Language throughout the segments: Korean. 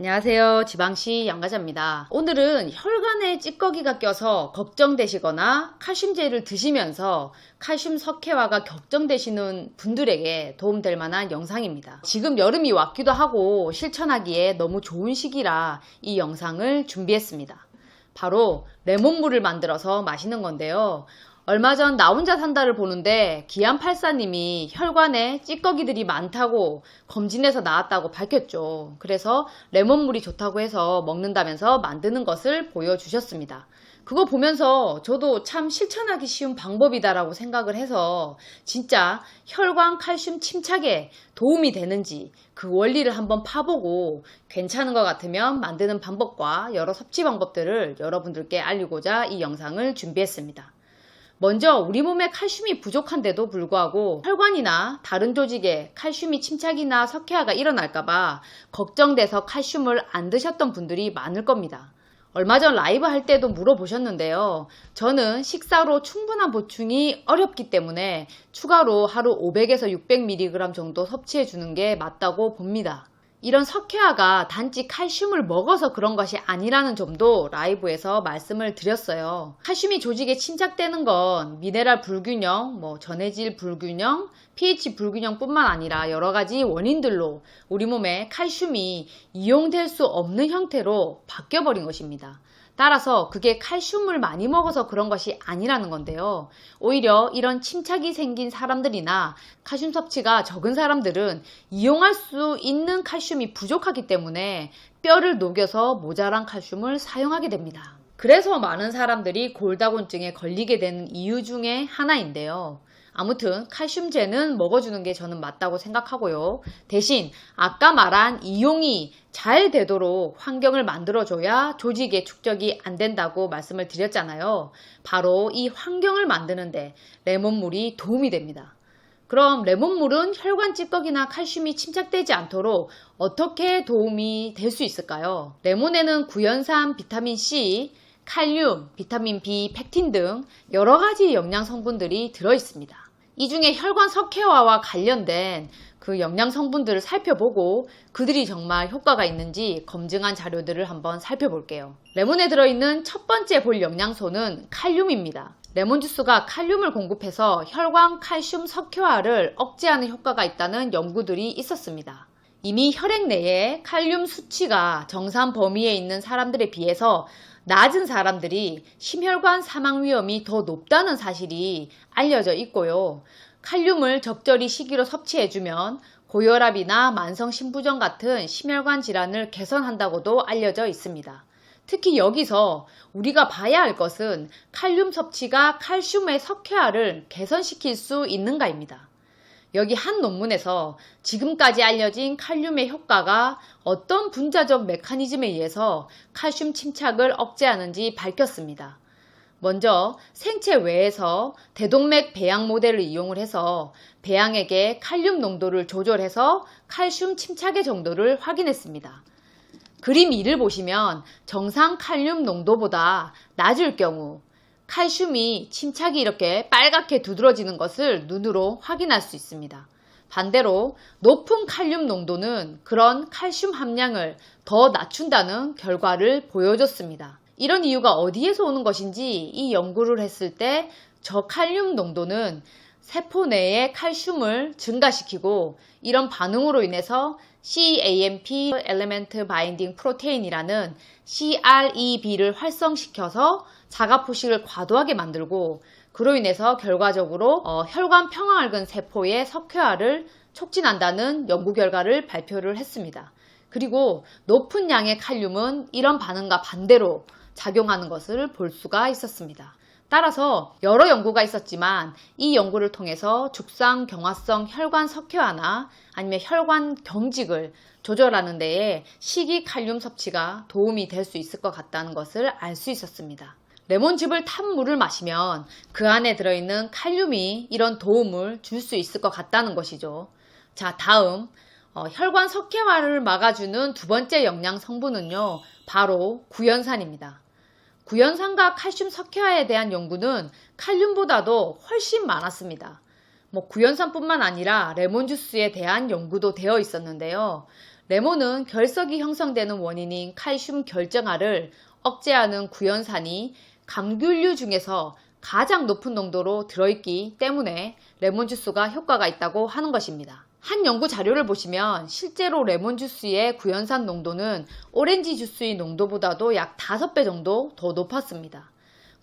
안녕하세요. 지방시 양가자입니다. 오늘은 혈관에 찌꺼기가 껴서 걱정되시거나 칼슘제를 드시면서 칼슘 석회화가 걱정되시는 분들에게 도움될 만한 영상입니다. 지금 여름이 왔기도 하고 실천하기에 너무 좋은 시기라 이 영상을 준비했습니다. 바로 레몬물을 만들어서 마시는 건데요. 얼마 전 나 혼자 산다를 보는데 기안84님이 혈관에 찌꺼기들이 많다고 검진해서 나왔다고 밝혔죠. 그래서 레몬물이 좋다고 해서 먹는다면서 만드는 것을 보여주셨습니다. 그거 보면서 저도 참 실천하기 쉬운 방법이다라고 생각을 해서 진짜 혈관 칼슘 침착에 도움이 되는지 그 원리를 한번 파보고 괜찮은 것 같으면 만드는 방법과 여러 섭취 방법들을 여러분들께 알리고자 이 영상을 준비했습니다. 먼저 우리 몸에 칼슘이 부족한데도 불구하고 혈관이나 다른 조직에 칼슘이 침착이나 석회화가 일어날까봐 걱정돼서 칼슘을 안 드셨던 분들이 많을 겁니다. 얼마 전 라이브 할 때도 물어보셨는데요. 저는 식사로 충분한 보충이 어렵기 때문에 추가로 하루 500에서 600mg 정도 섭취해 주는 게 맞다고 봅니다. 이런 석회화가 단지 칼슘을 먹어서 그런 것이 아니라는 점도 라이브에서 말씀을 드렸어요. 칼슘이 조직에 침착되는 건 미네랄 불균형, 뭐 전해질 불균형, pH 불균형뿐만 아니라 여러 가지 원인들로 우리 몸에 칼슘이 이용될 수 없는 형태로 바뀌어버린 것입니다. 따라서 그게 칼슘을 많이 먹어서 그런 것이 아니라는 건데요. 오히려 이런 침착이 생긴 사람들이나 칼슘 섭취가 적은 사람들은 이용할 수 있는 칼슘이 부족하기 때문에 뼈를 녹여서 모자란 칼슘을 사용하게 됩니다. 그래서 많은 사람들이 골다공증에 걸리게 되는 이유 중에 하나인데요. 아무튼 칼슘제는 먹어주는 게 저는 맞다고 생각하고요. 대신 아까 말한 이용이 잘 되도록 환경을 만들어줘야 조직의 축적이 안 된다고 말씀을 드렸잖아요. 바로 이 환경을 만드는데 레몬물이 도움이 됩니다. 그럼 레몬물은 혈관 찌꺼기나 칼슘이 침착되지 않도록 어떻게 도움이 될 수 있을까요? 레몬에는 구연산, 비타민 C, 칼륨, 비타민 B, 팩틴 등 여러 가지 영양 성분들이 들어 있습니다. 이 중에 혈관 석회화와 관련된 그 영양 성분들을 살펴보고 그들이 정말 효과가 있는지 검증한 자료들을 한번 살펴볼게요. 레몬에 들어있는 첫 번째 볼 영양소는 칼륨입니다. 레몬 주스가 칼륨을 공급해서 혈관 칼슘 석회화를 억제하는 효과가 있다는 연구들이 있었습니다. 이미 혈액 내에 칼륨 수치가 정상 범위에 있는 사람들에 비해서 낮은 사람들이 심혈관 사망 위험이 더 높다는 사실이 알려져 있고요. 칼륨을 적절히 식이로 섭취해주면 고혈압이나 만성 신부전 같은 심혈관 질환을 개선한다고도 알려져 있습니다. 특히 여기서 우리가 봐야 할 것은 칼륨 섭취가 칼슘의 석회화를 개선시킬 수 있는가입니다. 여기 한 논문에서 지금까지 알려진 칼륨의 효과가 어떤 분자적 메커니즘에 의해서 칼슘 침착을 억제하는지 밝혔습니다. 먼저 생체 외에서 대동맥 배양 모델을 이용을 해서 배양에게 칼륨 농도를 조절해서 칼슘 침착의 정도를 확인했습니다. 그림 2를 보시면 정상 칼륨 농도보다 낮을 경우 칼슘이 침착이 이렇게 빨갛게 두드러지는 것을 눈으로 확인할 수 있습니다. 반대로 높은 칼륨 농도는 그런 칼슘 함량을 더 낮춘다는 결과를 보여줬습니다. 이런 이유가 어디에서 오는 것인지 이 연구를 했을 때 저칼륨 농도는 세포 내의 칼슘을 증가시키고 이런 반응으로 인해서 CAMP 엘레멘트 바인딩 프로테인이라는 CREB를 활성시켜서 자가 포식을 과도하게 만들고 그로 인해서 결과적으로 어, 혈관 평화알근 세포의 석회화를 촉진한다는 연구 결과를 발표를 했습니다. 그리고 높은 양의 칼륨은 이런 반응과 반대로 작용하는 것을 볼 수가 있었습니다. 따라서 여러 연구가 있었지만 이 연구를 통해서 죽상 경화성 혈관 석회화나 아니면 혈관 경직을 조절하는 데에 식이 칼륨 섭취가 도움이 될 수 있을 것 같다는 것을 알 수 있었습니다. 레몬즙을 탄 물을 마시면 그 안에 들어있는 칼륨이 이런 도움을 줄 수 있을 것 같다는 것이죠. 자, 다음 어, 혈관 석회화를 막아주는 두 번째 영양 성분은요, 바로 구연산입니다. 구연산과 칼슘 석회화에 대한 연구는 칼륨보다도 훨씬 많았습니다. 뭐 구연산뿐만 아니라 레몬 주스에 대한 연구도 되어 있었는데요. 레몬은 결석이 형성되는 원인인 칼슘 결정화를 억제하는 구연산이 감귤류 중에서 가장 높은 농도로 들어있기 때문에 레몬 주스가 효과가 있다고 하는 것입니다. 한 연구 자료를 보시면 실제로 레몬 주스의 구연산 농도는 오렌지 주스의 농도보다도 약 5배 정도 더 높았습니다.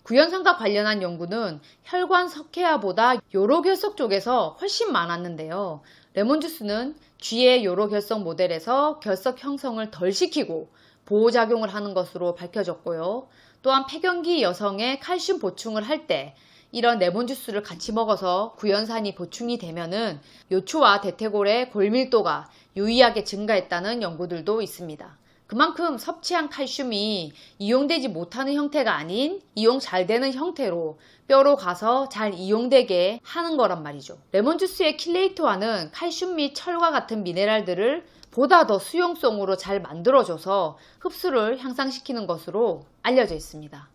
구연산과 관련한 연구는 혈관 석회화보다 요로결석 쪽에서 훨씬 많았는데요. 레몬 주스는 쥐의 요로결석 모델에서 결석 형성을 덜 시키고 보호작용을 하는 것으로 밝혀졌고요. 또한 폐경기 여성의 칼슘 보충을 할 때 이런 레몬 주스를 같이 먹어서 구연산이 보충이 되면은 요초와 대퇴골의 골밀도가 유의하게 증가했다는 연구들도 있습니다. 그만큼 섭취한 칼슘이 이용되지 못하는 형태가 아닌 이용 잘 되는 형태로 뼈로 가서 잘 이용되게 하는 거란 말이죠. 레몬 주스의 킬레이토와는 칼슘 및 철과 같은 미네랄들을 보다 더 수용성으로 잘 만들어줘서 흡수를 향상시키는 것으로 알려져 있습니다.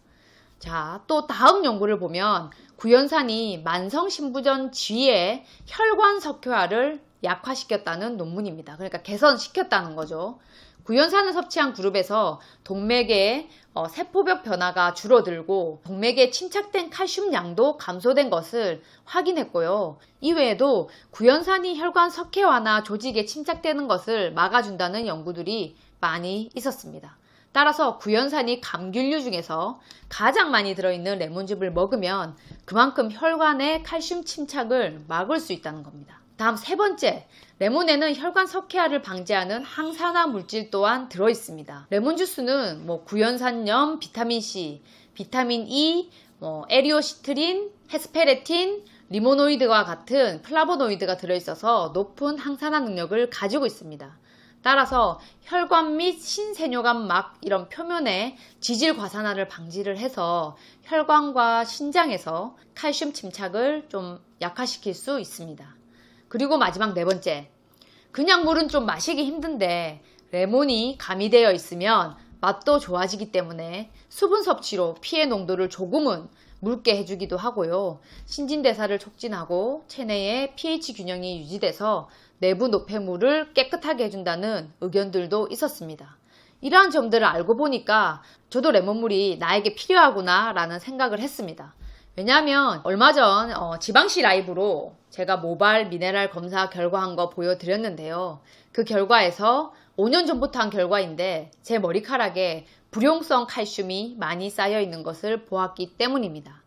자, 또 다음 연구를 보면 구연산이 만성 신부전 쥐의 혈관 석회화를 약화시켰다는 논문입니다. 그러니까 개선시켰다는 거죠. 구연산을 섭취한 그룹에서 동맥의 어, 세포벽 변화가 줄어들고 동맥에 침착된 칼슘 양도 감소된 것을 확인했고요. 이외에도 구연산이 혈관 석회화나 조직에 침착되는 것을 막아준다는 연구들이 많이 있었습니다. 따라서 구연산이 감귤류 중에서 가장 많이 들어있는 레몬즙을 먹으면 그만큼 혈관의 칼슘 침착을 막을 수 있다는 겁니다. 다음 세 번째, 레몬에는 혈관 석회화를 방지하는 항산화 물질 또한 들어 있습니다. 레몬 주스는 뭐 구연산염, 비타민 C, 비타민 E, 뭐 에리오시트린, 헤스페레틴, 리모노이드와 같은 플라보노이드가 들어 있어서 높은 항산화 능력을 가지고 있습니다. 따라서 혈관 및 신세뇨관 막 이런 표면의 지질 과산화를 방지를 해서 혈관과 신장에서 칼슘 침착을 좀 약화시킬 수 있습니다. 그리고 마지막 네 번째. 그냥 물은 좀 마시기 힘든데 레몬이 가미되어 있으면 맛도 좋아지기 때문에 수분 섭취로 피해 농도를 조금은 묽게 해주기도 하고요. 신진대사를 촉진하고 체내의 pH 균형이 유지돼서 내부 노폐물을 깨끗하게 해준다는 의견들도 있었습니다. 이러한 점들을 알고 보니까 저도 레몬물이 나에게 필요하구나 라는 생각을 했습니다. 왜냐하면 얼마 전 어, 지방시 라이브로 제가 모발 미네랄 검사 결과한 거 보여드렸는데요. 그 결과에서 5년 전부터 한 결과인데 제 머리카락에 불용성 칼슘이 많이 쌓여 있는 것을 보았기 때문입니다.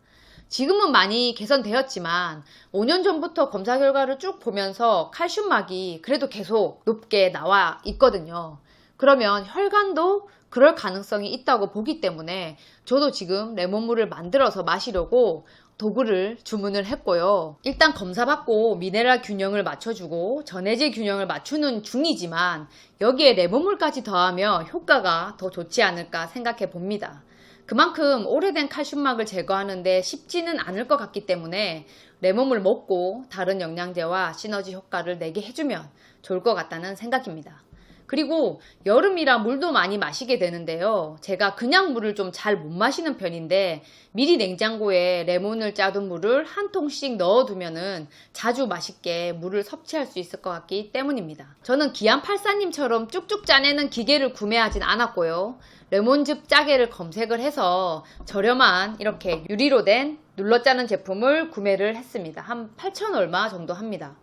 지금은 많이 개선되었지만 5년 전부터 검사 결과를 쭉 보면서 칼슘막이 그래도 계속 높게 나와 있거든요. 그러면 혈관도 그럴 가능성이 있다고 보기 때문에 저도 지금 레몬물을 만들어서 마시려고 도구를 주문을 했고요. 일단 검사받고 미네랄 균형을 맞춰주고 전해질 균형을 맞추는 중이지만 여기에 레몬물까지 더하면 효과가 더 좋지 않을까 생각해 봅니다. 그만큼 오래된 칼슘막을 제거하는데 쉽지는 않을 것 같기 때문에 레몬물 먹고 다른 영양제와 시너지 효과를 내게 해주면 좋을 것 같다는 생각입니다. 그리고 여름이라 물도 많이 마시게 되는데요. 제가 그냥 물을 좀 잘 못 마시는 편인데 미리 냉장고에 레몬을 짜둔 물을 한 통씩 넣어두면은 자주 맛있게 물을 섭취할 수 있을 것 같기 때문입니다. 저는 기안 팔사님처럼 쭉쭉 짜내는 기계를 구매하진 않았고요. 레몬즙 짜개를 검색을 해서 저렴한 이렇게 유리로 된 눌러 짜는 제품을 구매를 했습니다. 한 8천 얼마 정도 합니다.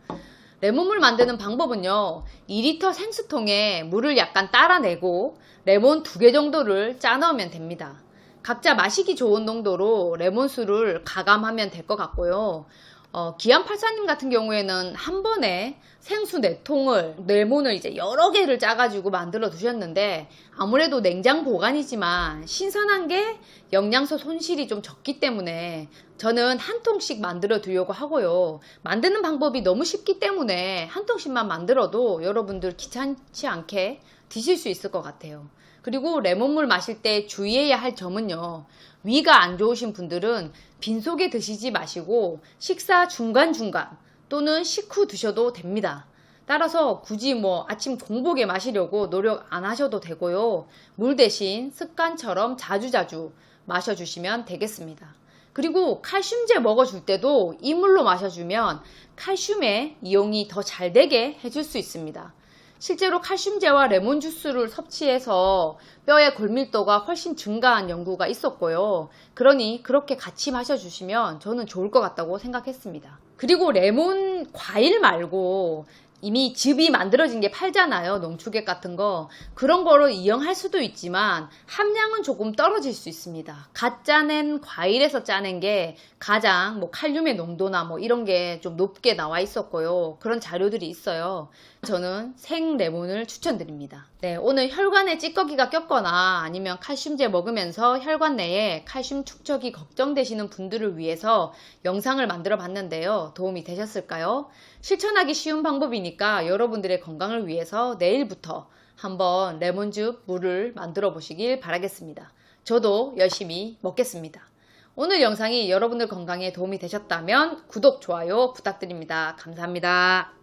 레몬물 만드는 방법은요. 2리터 생수통에 물을 약간 따라내고 레몬 두개 정도를 짜 넣으면 됩니다. 각자 마시기 좋은 농도로 레몬수를 가감하면 될 것 같고요. 어, 기안84님 같은 경우에는 한 번에 생수 4통을, 레몬을 이제 여러 개를 짜가지고 만들어 두셨는데, 아무래도 냉장 보관이지만 신선한 게 영양소 손실이 좀 적기 때문에 저는 한 통씩 만들어 두려고 하고요. 만드는 방법이 너무 쉽기 때문에 한 통씩만 만들어도 여러분들 귀찮지 않게 드실 수 있을 것 같아요. 그리고 레몬물 마실 때 주의해야 할 점은요. 위가 안 좋으신 분들은 빈속에 드시지 마시고 식사 중간중간 또는 식후 드셔도 됩니다. 따라서 굳이 뭐 아침 공복에 마시려고 노력 안 하셔도 되고요. 물 대신 습관처럼 자주자주 마셔주시면 되겠습니다. 그리고 칼슘제 먹어줄 때도 이물로 마셔주면 칼슘의 이용이 더 잘 되게 해줄 수 있습니다. 실제로 칼슘제와 레몬 주스를 섭취해서 뼈의 골밀도가 훨씬 증가한 연구가 있었고요. 그러니 그렇게 같이 마셔주시면 저는 좋을 것 같다고 생각했습니다. 그리고 레몬 과일 말고 이미 즙이 만들어진 게 팔잖아요. 농축액 같은 거. 그런 거로 이용할 수도 있지만 함량은 조금 떨어질 수 있습니다. 갓 짜낸 과일에서 짜낸 게 가장 뭐 칼륨의 농도나 뭐 이런 게 좀 높게 나와 있었고요. 그런 자료들이 있어요. 저는 생 레몬을 추천드립니다. 네, 오늘 혈관에 찌꺼기가 꼈거나 아니면 칼슘제 먹으면서 혈관 내에 칼슘 축적이 걱정되시는 분들을 위해서 영상을 만들어 봤는데요. 도움이 되셨을까요? 실천하기 쉬운 방법이니까 여러분들의 건강을 위해서 내일부터 한번 레몬즙 물을 만들어 보시길 바라겠습니다. 저도 열심히 먹겠습니다. 오늘 영상이 여러분들 건강에 도움이 되셨다면 구독, 좋아요 부탁드립니다. 감사합니다.